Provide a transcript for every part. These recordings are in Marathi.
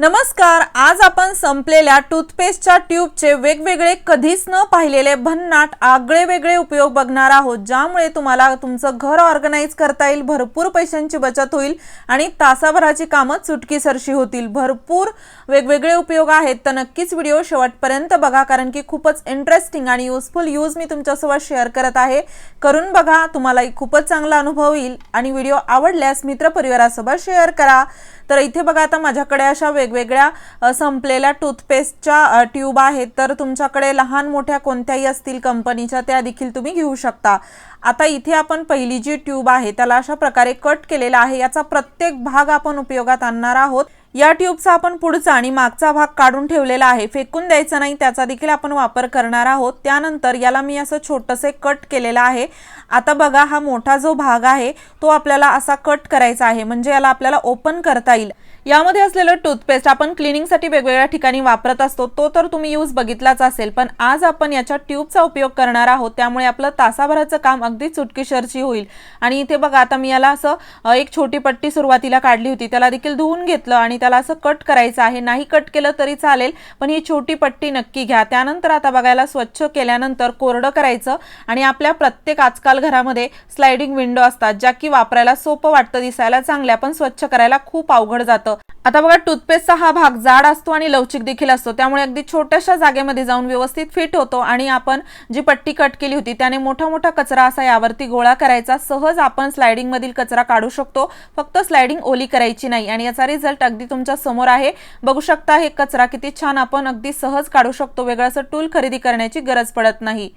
नमस्कार आज आपण संपलेल्या टूथपेस्टच्या ट्यूबचे वेगवेगळे कधीच न पाहिलेले भन्नाट आगळे वेगळे उपयोग बघणार आहोत ज्यामुळे तुम्हाला तुमचं घर ऑर्गनाईज करता येईल भरपूर पैशांची बचत होईल आणि तासाभराची कामं चुटकीसरशी होतील. भरपूर वेगवेगळे उपयोग आहेत तर नक्कीच व्हिडिओ शेवटपर्यंत बघा कारण की खूपच इंटरेस्टिंग आणि युजफुल यूज मी तुमच्यासोबत शेअर करत आहे. करून बघा तुम्हालाही खूपच चांगला अनुभव येईल आणि व्हिडिओ आवडल्यास मित्रपरिवारासोबत शेअर करा. तर इथे बघा आता माझ्याकडे अशा वेगवेगळ्या संपलेल्या टूथपेस्टच्या ट्यूब आहेत. तर तुमच्याकडे लहान मोठ्या कोणत्याही असतील कंपनीच्या त्या देखील तुम्ही घेऊ शकता. आता इथे आपण पहिली जी ट्यूब आहे त्याला अशा प्रकारे कट केलेला आहे. याचा प्रत्येक भाग आपण उपयोगात आणणार आहोत. या ट्यूबचा आपण पुढचा आणि मागचा भाग काढून ठेवलेला आहे. फेकून द्यायचा नाही त्याचा देखील आपण वापर करणार आहोत. त्यानंतर याला मी असं छोटंसे कट केलेलं आहे. आता बघा हा मोठा जो भाग आहे तो आपल्याला असा कट करायचा आहे. म्हणजे याला आपल्याला ओपन करता येईल. यामध्ये असलेलं टूथपेस्ट आपण क्लिनिंगसाठी वेगवेगळ्या ठिकाणी वापरत असतो. तो तर तुम्ही यूज बघितलाच असेल पण आज आपण याच्या ट्यूबचा उपयोग करणार आहोत. त्यामुळे आपलं तासाभराचं काम अगदी चुटकीशरची होईल. आणि इथे बघा आता मी याला असं एक छोटी पट्टी सुरुवातीला काढली होती. त्याला देखील धुवून घेतलं आणि त्याला असं कट करायचं आहे. नाही कट केलं तरी चालेल पण ही छोटी पट्टी नक्की घ्या. त्यानंतर आता बघायला स्वच्छ केल्यानंतर कोरडं करायचं आणि आपल्या प्रत्येक आजकाल घरामध्ये स्लायडिंग विंडो असतात ज्या की वापरायला सोपं वाटतं दिसायला चांगल्या पण स्वच्छ करायला खूप अवघड जातं. आता बघा टूथपेस्टचा हा भाग जाड असतो आणि लवचिक देखील असतो. त्यामुळे अगदी छोट्याशा जागेमध्ये जाऊन व्यवस्थित फिट होतो आणि आपण जी पट्टी कट केली होती त्याने मोठा मोठा कचरा असा यावरती गोळा करायचा. सहज आपण स्लायडिंग मधील कचरा काढू शकतो. फक्त स्लायडिंग ओली करायची नाही आणि याचा रिझल्ट अगदी तुमच्यासमोर आहे. बघू शकता हे कचरा किती छान आपण अगदी सहज काढू शकतो. वेगळं असं टूल खरेदी करण्याची गरज पडत नाही.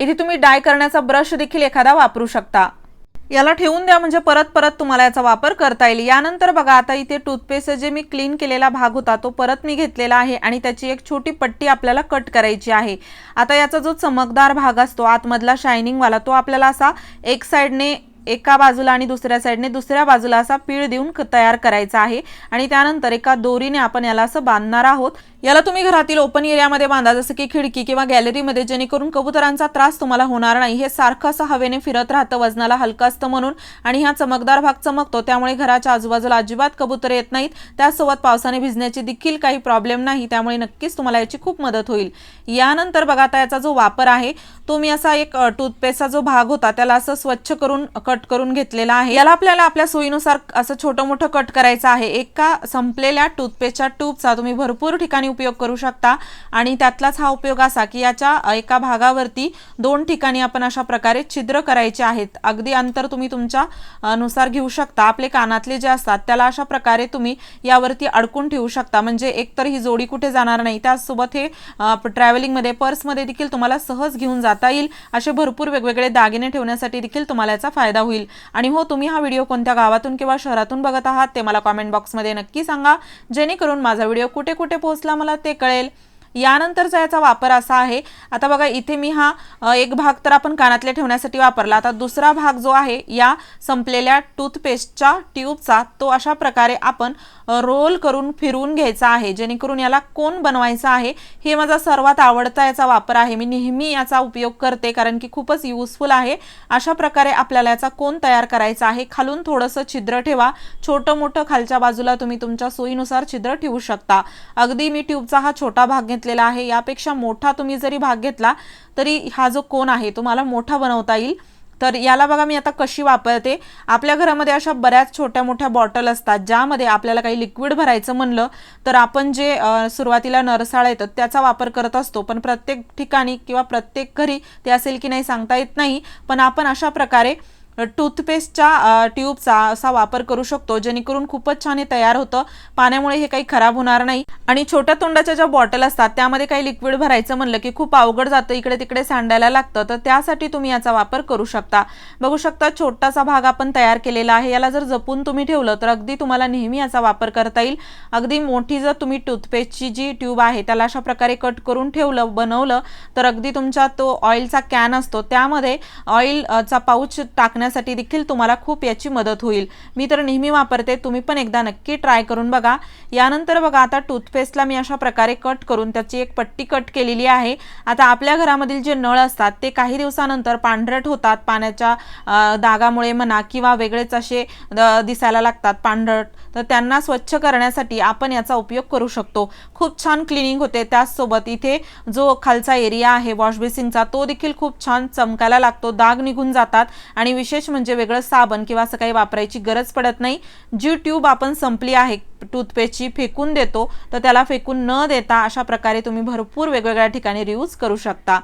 इथे तुम्ही डाय करण्याचा ब्रश देखील एखादा वापरू शकता. याला ठेवून द्या म्हणजे परत परत तुम्हाला याचा वापर करता येईल. यानंतर बघा आता इथे टूथपेस्ट जे मी क्लीन केलेला भाग होता तो परत मी घेतलेला आहे आणि त्याची एक छोटी पट्टी आपल्याला कट करायची आहे. आता याचा जो चमकदार भाग असतो आतमधला शायनिंगवाला तो आपल्याला असा एक साईडने एका बाजूला आणि दुसऱ्या साईडने दुसऱ्या बाजूला असा पीळ देऊन तयार करायचा आहे. आणि त्यानंतर एका दोरीने आपण याला असं बांधणार आहोत. याला तुम्ही घरातील ओपन एरियामध्ये बांधा जसं की खिडकी किंवा गॅलरीमध्ये जेणेकरून कबुतरांचा त्रास तुम्हाला होणार नाही. हे सारखं असं हवेने फिरत राहतं वजनाला हलकं असतं म्हणून. आणि हा चमकदार भाग चमकतो त्यामुळे घराच्या आजूबाजूला अजिबात कबुतर येत नाहीत. त्यासोबत पावसाने भिजण्याची देखील काही प्रॉब्लेम नाही. त्यामुळे नक्कीच तुम्हाला याची खूप मदत होईल. यानंतर बघा आता याचा जो वापर आहे तो मी असा एक टूथपेस्टचा जो भाग होता त्याला असं स्वच्छ करून कट करून घेतलेला आहे. याला आपल्याला आपल्या सोयीनुसार असं छोटं मोठं कट करायचं आहे. एका संपलेल्या टूथपेस्टच्या ट्यूबचा तुम्ही भरपूर ठिकाणी उपयोग करू शकता. आणि त्यातलाच हा उपयोग असा की याच्या एका भागावरती दोन ठिकाणी आपण अशा प्रकारे छिद्र करायचे आहेत. अगदी अंतर तुम्ही तुमच्या नुसार घेऊ शकता. आपले कानातले जे असतात त्याला अशा प्रकारे तुम्ही यावरती अडकून ठेवू शकता. म्हणजे एकतर ही जोडी कुठे जाणार नाही. त्याचसोबत हे ट्रॅव्हलिंगमध्ये पर्समध्ये देखील तुम्हाला सहज घेऊन जाता येईल. असे भरपूर वेगवेगळे दागिने ठेवण्यासाठी देखील तुम्हाला याचा फायदा होईल. आणि हो तुम्ही हा व्हिडिओ कोणत्या गावातून किंवा शहरातून बघत आहात ते मला कॉमेंट बॉक्समध्ये नक्की सांगा. जेणेकरून माझा व्हिडिओ कुठे कुठे पोहोचला मला ते कळेल. यानंतरचा याचा वापर असा आहे. आता बघा इथे मी हा एक भाग तर आपण कानातले ठेवण्यासाठी वापरला. आता दुसरा भाग जो आहे या संपलेल्या टूथपेस्टच्या ट्यूबचा तो अशा प्रकारे आपण रोल करून फिरवून घ्यायचा आहे. जेणेकरून याला कोण बनवायचा आहे हे माझा सर्वात आवडता याचा वापर आहे. मी नेहमी याचा उपयोग करते कारण की खूपच युजफुल आहे. अशा प्रकारे आपल्याला याचा कोण तयार करायचा आहे. खालून थोडंसं छिद्र ठेवा. छोटं मोठं खालच्या बाजूला तुम्ही तुमच्या सोयीनुसार छिद्र ठेवू शकता. अगदी मी ट्यूबचा हा छोटा भाग घेतला घेतलेला आहे. यापेक्षा मोठा तुम्ही जरी भाग घेतला तरी हा जो कोण आहे तुम्हाला मोठा बनवता येईल. तर याला बघा मी आता कशी वापरते. आपल्या घरामध्ये अशा बऱ्याच छोट्या मोठ्या बॉटल असतात ज्यामध्ये आपल्याला काही लिक्विड भरायचं म्हणलं तर आपण जे सुरुवातीला नरसाळ येतात त्याचा वापर करत असतो. पण प्रत्येक ठिकाणी किंवा प्रत्येक घरी ते असेल की नाही सांगता येत नाही. पण आपण अशा प्रकारे टूथपेस्टच्या ट्यूबचा असा वापर करू शकतो जेणेकरून खूपच छान हे तयार होतं. पाण्यामुळे हे काही खराब होणार नाही. आणि छोट्या तोंडाच्या ज्या बॉटल असतात त्यामध्ये काही लिक्विड भरायचं म्हणलं की खूप अवघड जातं इकडे तिकडे सांडायला लागतं तर त्यासाठी तुम्ही याचा वापर करू शकता. बघू शकता छोटासा भाग आपण तयार केलेला आहे. याला जर जपून तुम्ही ठेवलं तर अगदी तुम्हाला नेहमी याचा वापर करता येईल. अगदी मोठी जर तुम्ही टूथपेस्टची जी ट्यूब आहे त्याला अशा प्रकारे कट करून ठेवलं बनवलं तर अगदी तुमचा तो ऑइलचा कॅन असतो. त्यामध्ये ऑइल चा पाऊच टाकणं लागण्यासाठी देखील तुम्हाला खूप याची मदत होईल. मी तर नेहमी वापरते तुम्ही पण एकदा नक्की ट्राय करून बघा. यानंतर बघा आता टूथपेस्टला मी अशा प्रकारे कट करून त्याची एक पट्टी कट केलेली आहे. आता आपल्या घरामधील जे नळ असतात ते काही दिवसानंतर पांढरट होतात. पाण्याच्या दागामुळे म्हणा किंवा वेगळेच असे दिसायला लागतात पांढरट. तर त्यांना स्वच्छ करण्यासाठी आपण याचा उपयोग करू शकतो. खूप छान क्लिनिंग होते. त्याचसोबत इथे जो खालचा एरिया आहे वॉश बेसिंगचा तो देखील खूप छान चमकायला लागतो. दाग निघून जातात आणि विशेष विशेष म्हणजे वेगळं साबण किंवा असं काही वापरायची गरज पडत नाही. जी ट्यूब आपण संपली आहे टूथपेस्टची फेकून देतो तर त्याला फेकून न देता अशा प्रकारे तुम्ही भरपूर वेगवेगळ्या ठिकाणी रियूज करू शकता.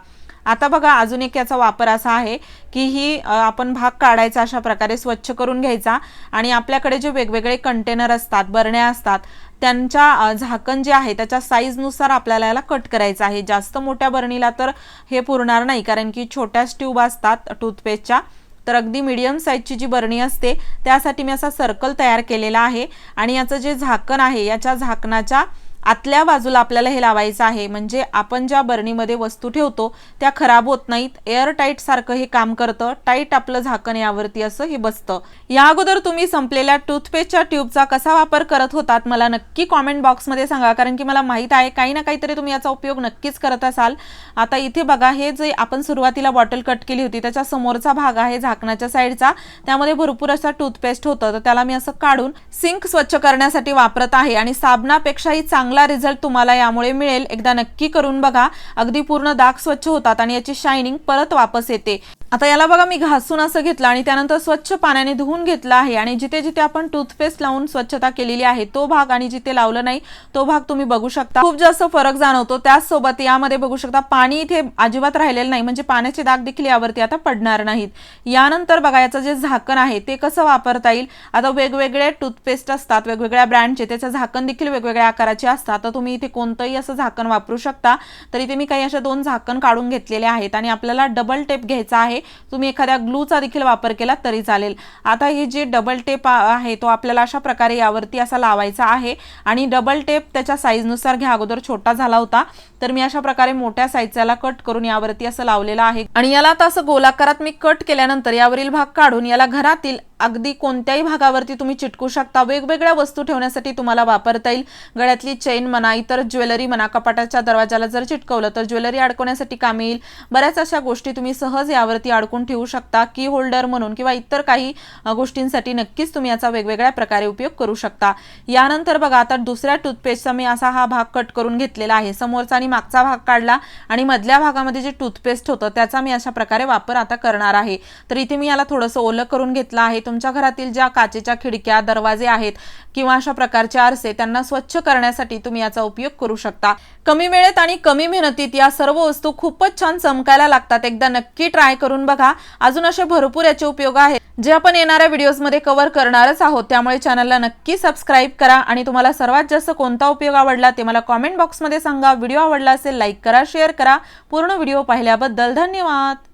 आता बघा अजून एक याचा वापर असा आहे की ही आपण भाग काढायचा अशा प्रकारे स्वच्छ करून घ्यायचा आणि आपल्याकडे जे वेगवेगळे कंटेनर असतात बरण्या असतात त्यांच्या झाकण जे आहे त्याच्या साईजनुसार आपल्याला याला कट करायचं आहे. जास्त मोठ्या बरणीला तर हे पुरणार नाही कारण की छोट्याच ट्यूब असतात टूथपेस्टच्या. तर अगदी मीडियम साईजची जी बरणी असते त्यासाठी मी असा सर्कल तयार केलेला आहे. आणि याचं जे झाकण आहे याच्या झाकणाच्या आतल्या बाजूला आपल्याला हे लावायचं आहे. म्हणजे आपण ज्या बरणीमध्ये वस्तू ठेवतो त्या खराब होत नाहीत. एअर टाईट सारखं हे काम करतं. टाईट आपलं झाकण यावरती असं हे बसतं. या अगोदर तुम्ही संपलेल्या टूथपेस्टच्या ट्यूबचा कसा वापर करत होतात मला नक्की कॉमेंट बॉक्समध्ये सांगा. कारण की मला माहीत आहे काही ना काहीतरी तुम्ही याचा उपयोग नक्कीच करत असाल. आता इथे बघा हे जे आपण सुरुवातीला बॉटल कट केली होती त्याच्या समोरचा भाग आहे झाकणाच्या साईडचा. त्यामध्ये भरपूर असा टूथपेस्ट होतं. तर त्याला मी असं काढून सिंक स्वच्छ करण्यासाठी वापरत आहे. आणि साबणापेक्षाही चांगलं चांगला रिझल्ट तुम्हाला यामुळे मिळेल. एकदा नक्की करून बघा. अगदी पूर्ण दाग स्वच्छ होतात आणि याची शायनिंग परत वापस येते. आता याला बघा मी घासून असं घेतलं आणि त्यानंतर स्वच्छ पाण्याने धुवून घेतलं आहे आणि जिथे जिथे आपण टूथपेस्ट लावून स्वच्छता केलेली आहे तो भाग आणि जिथे लावलं नाही तो भाग तुम्ही बघू शकता. खूप जास्त फरक जाणवतो. त्याचसोबत यामध्ये बघू शकता पाणी इथे अजिबात राहिलेलं नाही. म्हणजे पाण्याचे दाग देखील यावरती आता पडणार नाहीत. यानंतर बघा याचं जे झाकण आहे ते कसं वापरता येईल? आता वेगवेगळे टूथपेस्ट असतात वेगवेगळ्या ब्रँडचे त्याचं झाकण देखील वेगवेगळ्या आकाराचे असतात तर तुम्ही इथे कोणतंही असं झाकण वापरू शकता. तर इथे मी काही अशा दोन झाकण काढून घेतलेले आहेत आणि आपल्याला डबल टेप घ्यायचा आहे. तुम्ही एखाद्या ग्लूचा देखील वापर केला तरी चालेल. आता हे जे डबल टेप आहे तो आपल्याला अशा प्रकारे यावरती असा लावायचा आहे. आणि डबल टेप त्याच्या साईजनुसार घ्या. अगोदर छोटा झाला होता. तर मी अशा प्रकारे मोठ्या साईजला कट करून यावरती असं लावलेलं आहे. आणि याला आता असं गोलाकारात मी कट केल्यानंतर यावरील भाग काढून याला घरातील अगदी कोणत्याही भागावरती तुम्ही चिटकू शकता. वेगवेगळ्या वस्तू ठेवण्यासाठी तुम्हाला वापरता येईल. गळ्यातली चेन म्हणा इतर ज्वेलरी म्हणा कपाटाच्या दरवाजाला जर चिटकवलं तर ज्वेलरी अडकवण्यासाठी कामी येईल. बऱ्याच अशा गोष्टी तुम्ही सहज यावरती अडकून ठेवू शकता. की होल्डर म्हणून किंवा इतर काही गोष्टींसाठी नक्कीच तुम्ही याचा वेगवेगळ्या प्रकारे उपयोग करू शकता. यानंतर बघा आता दुसऱ्या टूथपेस्टचा मी असा हा भाग कट करून घेतलेला आहे. समोरचा आणि मागचा भाग काढला आणि मधल्या भागामध्ये जे टूथपेस्ट होतं त्याचा मी अशा प्रकारे वापर आता करणार आहे. तर इथे मी याला थोडंसं ओलं करून घेतलं आहे. तुमच्या घरातील ज्या काचेच्या खिडक्या दरवाजे आहेत किंवा अशा प्रकारचे आरसे त्यांना स्वच्छ करण्यासाठी तुम्ही याचा उपयोग करू शकता. कमी वेळेत आणि कमी मेहनतीत या सर्व वस्तू खूपच छान चमकायला लागतात. एकदा नक्की ट्राय करून बघा. अजून असे भरपूर याचे उपयोग आहेत. जे आपण येणाऱ्या व्हिडिओजमध्ये कव्हर करणारच आहोत त्यामुळे चॅनलला नक्की सबस्क्राईब करा आणि तुम्हाला सर्वात जास्त कोणता उपयोग आवडला ते मला कॉमेंट बॉक्समध्ये सांगा. व्हिडिओ आवडला असेल लाईक करा शेअर करा. पूर्ण व्हिडिओ पाहिल्याबद्दल धन्यवाद.